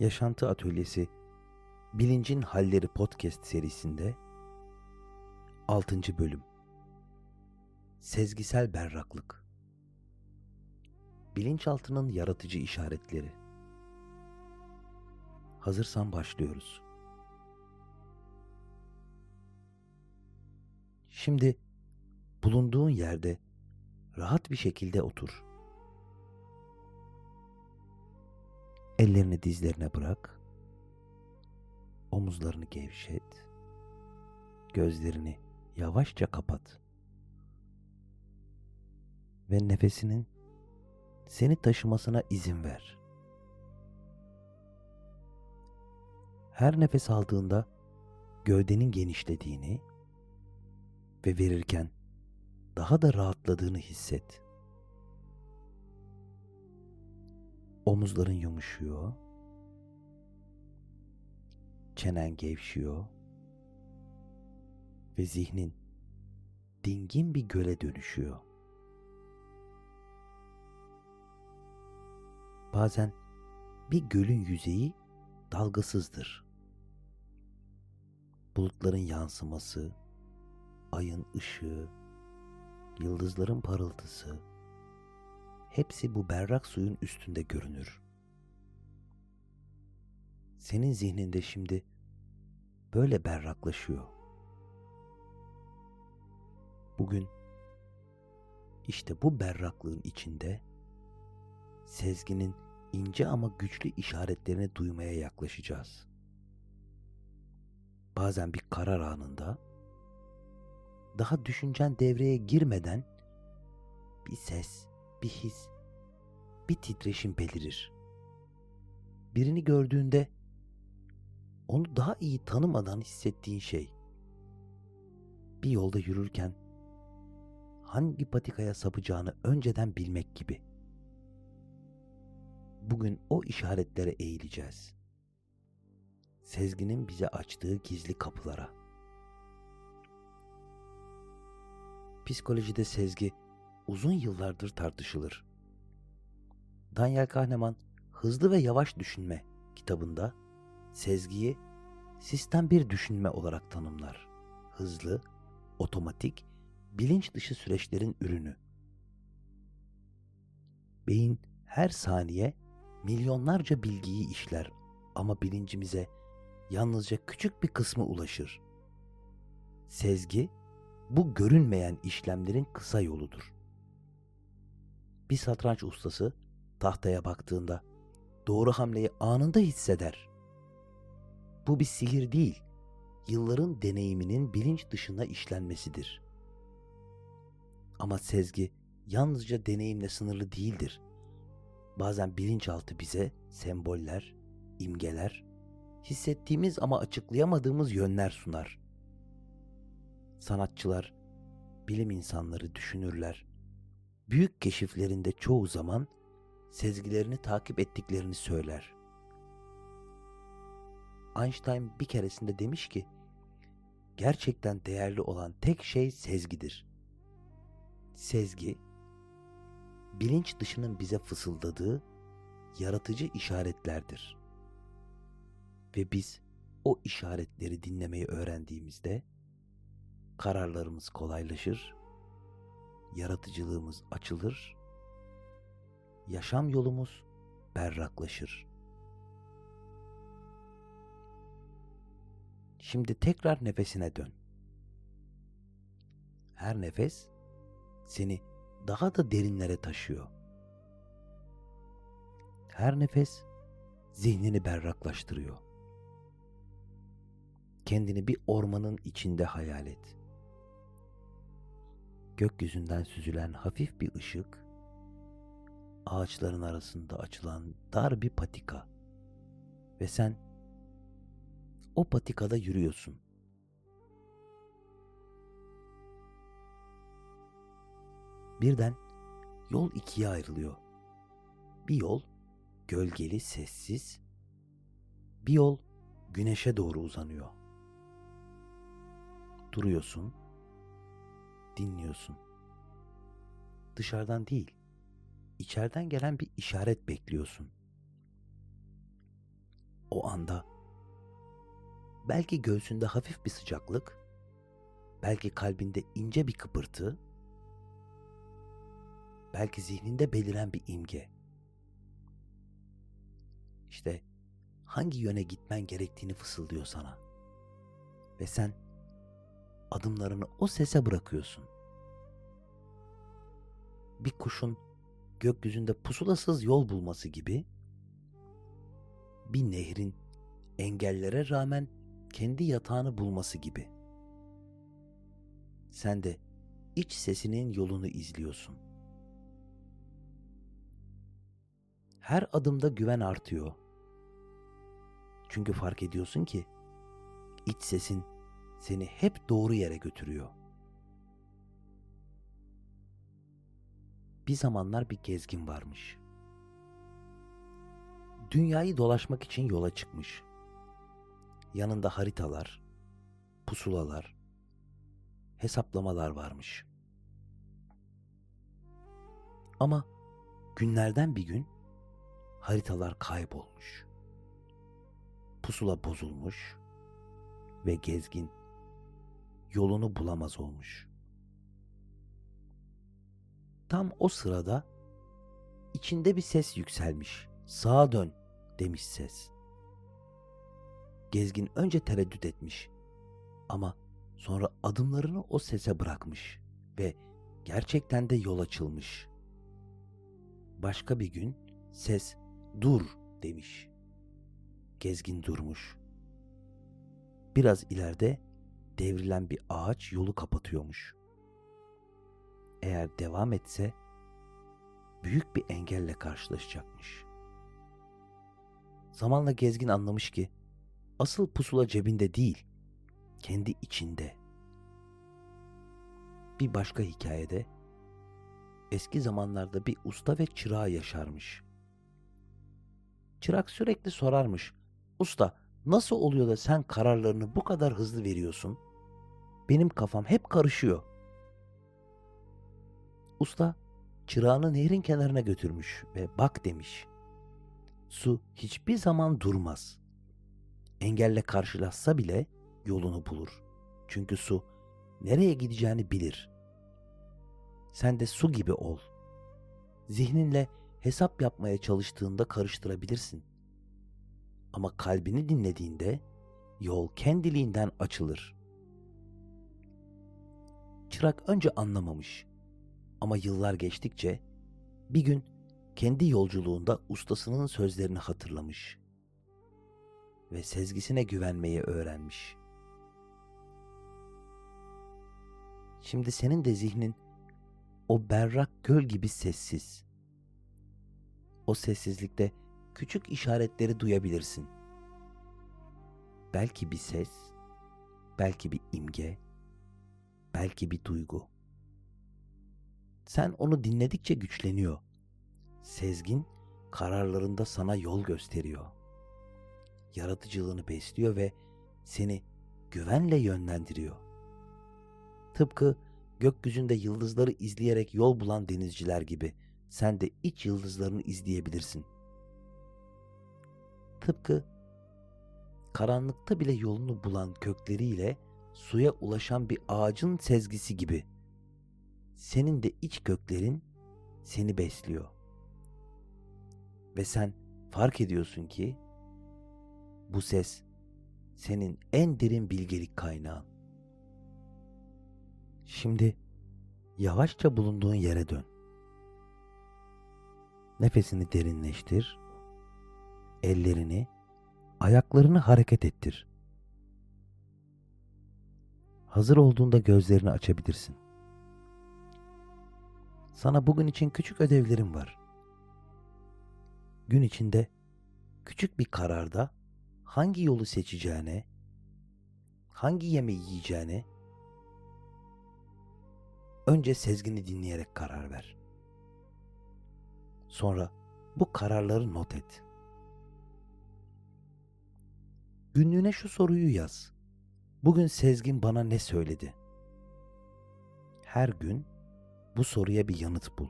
Yaşantı Atölyesi Bilincin Halleri Podcast serisinde 6. bölüm Sezgisel berraklık Bilinçaltının yaratıcı işaretleri Hazırsan başlıyoruz. Şimdi bulunduğun yerde rahat bir şekilde otur. Ellerini dizlerine bırak. Omuzlarını gevşet. Gözlerini yavaşça kapat. Ve nefesinin seni taşımasına izin ver. Her nefes aldığında gövdenin genişlediğini ve verirken daha da rahatladığını hisset. Omuzların yumuşuyor. Çenen gevşiyor. Ve zihnin dingin bir göle dönüşüyor. Bazen bir gölün yüzeyi dalgasızdır. Bulutların yansıması, ayın ışığı, yıldızların parıltısı, hepsi bu berrak suyun üstünde görünür. Senin zihninde şimdi böyle berraklaşıyor. Bugün işte bu berraklığın içinde sezginin ince ama güçlü işaretlerini duymaya yaklaşacağız. Bazen bir karar anında daha düşüncen devreye girmeden bir ses, bir his, bir titreşim belirir. Birini gördüğünde onu daha iyi tanımadan hissettiğin şey. Bir yolda yürürken hangi patikaya sapacağını önceden bilmek gibi. Bugün o işaretlere eğileceğiz. Sezginin bize açtığı gizli kapılara. Psikolojide sezgi uzun yıllardır tartışılır. Daniel Kahneman Hızlı ve Yavaş Düşünme kitabında sezgiyi sistem bir düşünme olarak tanımlar. Hızlı, otomatik, bilinç dışı süreçlerin ürünü. Beyin her saniye milyonlarca bilgiyi işler ama bilincimize yalnızca küçük bir kısmı ulaşır. Sezgi bu görünmeyen işlemlerin kısa yoludur. Bir satranç ustası tahtaya baktığında doğru hamleyi anında hisseder. Bu bir sihir değil, yılların deneyiminin bilinç dışına işlenmesidir. Ama sezgi yalnızca deneyimle sınırlı değildir. Bazen bilinçaltı bize semboller, imgeler, hissettiğimiz ama açıklayamadığımız yönler sunar. Sanatçılar, bilim insanları, düşünürler, büyük keşiflerinde çoğu zaman sezgilerini takip ettiklerini söyler. Einstein bir keresinde demiş ki, gerçekten değerli olan tek şey sezgidir. Sezgi, bilinç dışının bize fısıldadığı yaratıcı işaretlerdir. Ve biz o işaretleri dinlemeyi öğrendiğimizde kararlarımız kolaylaşır, yaratıcılığımız açılır, yaşam yolumuz berraklaşır. Şimdi tekrar nefesine dön. Her nefes seni daha da derinlere taşıyor. Her nefes zihnini berraklaştırıyor. Kendini bir ormanın içinde hayal et. Gökyüzünden süzülen hafif bir ışık, ağaçların arasında açılan dar bir patika ve sen o patikada yürüyorsun. Birden yol ikiye ayrılıyor. Bir yol gölgeli, sessiz. Bir yol güneşe doğru uzanıyor. Duruyorsun, dinliyorsun. Dışarıdan değil, içeriden gelen bir işaret bekliyorsun. o anda belki göğsünde hafif bir sıcaklık, belki kalbinde ince bir kıpırtı, belki zihninde beliren bir imge. İşte hangi yöne gitmen gerektiğini fısıldıyor sana. Ve sen adımlarını o sese bırakıyorsun. Bir kuşun gökyüzünde pusulasız yol bulması gibi bir nehrin engellere rağmen kendi yatağını bulması gibi. Sen de iç sesinin yolunu izliyorsun. Her adımda güven artıyor. Çünkü fark ediyorsun ki iç sesin seni hep doğru yere götürüyor. Bir zamanlar bir gezgin varmış. Dünyayı dolaşmak için yola çıkmış. Yanında haritalar, pusulalar, hesaplamalar varmış. Ama günlerden bir gün haritalar kaybolmuş. Pusula bozulmuş ve gezgin yolunu bulamaz olmuş. Tam o sırada içinde bir ses yükselmiş. Sağa dön demiş ses. Gezgin önce tereddüt etmiş ama sonra adımlarını o sese bırakmış ve gerçekten de yol açılmış. Başka bir gün ses dur demiş. Gezgin durmuş. Biraz ileride devrilen bir ağaç yolu kapatıyormuş. Eğer devam etse büyük bir engelle karşılaşacakmış. Zamanla gezgin anlamış ki asıl pusula cebinde değil, kendi içinde. Bir başka hikayede eski zamanlarda bir usta ve çırağı yaşarmış. Çırak sürekli sorarmış. Usta nasıl oluyor da sen kararlarını bu kadar hızlı veriyorsun? Benim kafam hep karışıyor. Usta çırağını nehrin kenarına götürmüş ve bak demiş. Su hiçbir zaman durmaz. Engelle karşılaşsa bile yolunu bulur. Çünkü su nereye gideceğini bilir. Sen de su gibi ol. Zihninle hesap yapmaya çalıştığında karıştırabilirsin. Ama kalbini dinlediğinde yol kendiliğinden açılır. Çırak önce anlamamış ama yıllar geçtikçe bir gün kendi yolculuğunda ustasının sözlerini hatırlamış ve sezgisine güvenmeyi öğrenmiş. Şimdi senin de zihnin o berrak göl gibi sessiz. O sessizlikte küçük işaretleri duyabilirsin. Belki bir ses, belki bir imge, belki bir duygu. Sen onu dinledikçe güçleniyor. Sezgin kararlarında sana yol gösteriyor. Yaratıcılığını besliyor ve seni güvenle yönlendiriyor. Tıpkı gökyüzünde yıldızları izleyerek yol bulan denizciler gibi sen de iç yıldızlarını izleyebilirsin. Tıpkı karanlıkta bile yolunu bulan kökleriyle suya ulaşan bir ağacın sezgisi gibi. Senin de iç köklerin seni besliyor. Ve sen fark ediyorsun ki bu ses senin en derin bilgelik kaynağın. Şimdi yavaşça bulunduğun yere dön. Nefesini derinleştir. Ellerini, ayaklarını hareket ettir. Hazır olduğunda gözlerini açabilirsin. Sana bugün için küçük ödevlerim var. Gün içinde küçük bir kararda hangi yolu seçeceğine, hangi yemeği yiyeceğine önce sezgini dinleyerek karar ver. Sonra bu kararları not et. Günlüğüne şu soruyu yaz. Bugün Sezgin bana ne söyledi? Her gün bu soruya bir yanıt bul.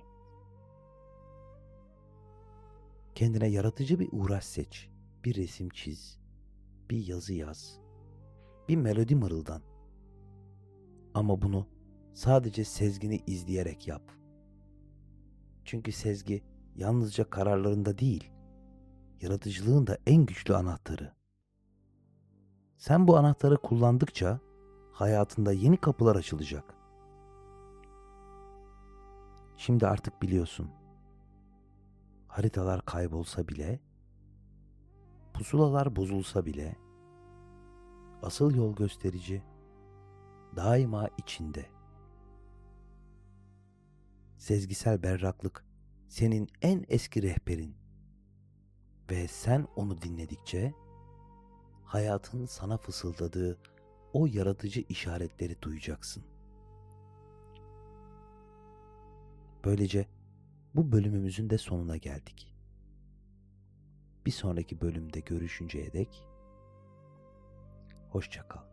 Kendine yaratıcı bir uğraş seç. bir resim çiz, bir yazı yaz, bir melodi mırıldan. Ama bunu sadece sezgini izleyerek yap. Çünkü sezgi yalnızca kararlarında değil, yaratıcılığın da en güçlü anahtarı. Sen bu anahtarı kullandıkça hayatında yeni kapılar açılacak. Şimdi artık biliyorsun. Haritalar kaybolsa bile, pusulalar bozulsa bile, asıl yol gösterici daima içinde. Sezgisel berraklık senin en eski rehberin ve sen onu dinledikçe hayatın sana fısıldadığı o yaratıcı işaretleri duyacaksın. Böylece bu bölümümüzün de sonuna geldik. Bir sonraki bölümde görüşünceye dek hoşça kal.